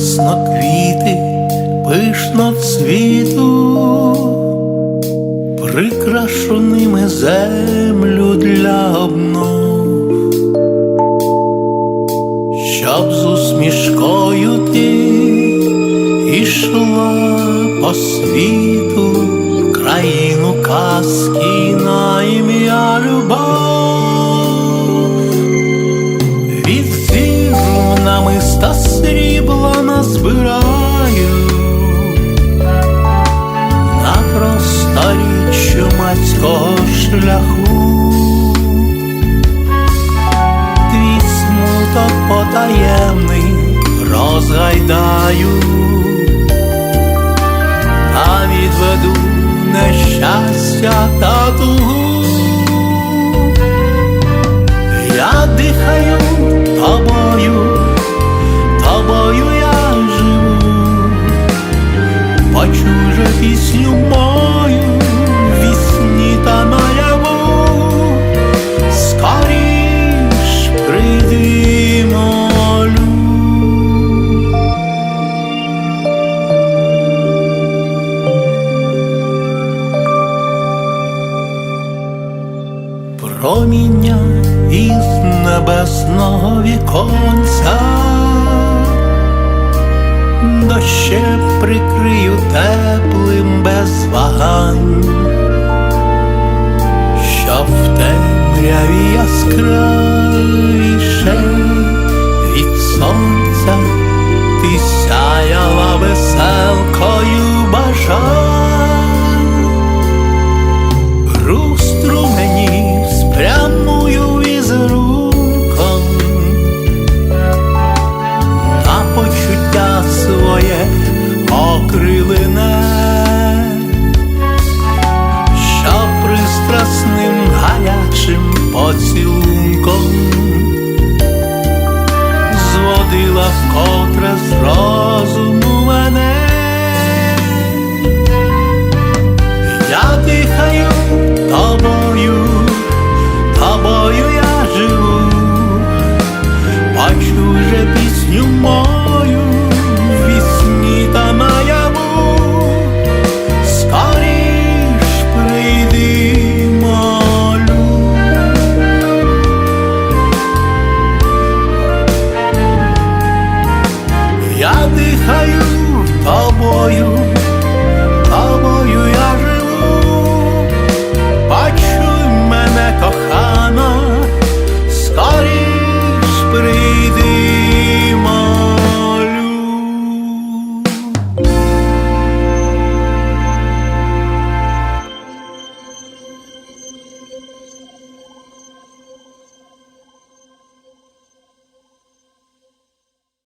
посаджу квіти, пишно цвіту, прикрашу ними землю для обнов, щоб з усмішкою ти ішла по світу, країну казки на ім'я любов. Потаємний розгайдаю, а відведу нещастя та тугу. Проміння із небесного віконця, доще прикрию теплим без вагань, що в темряві яскравіш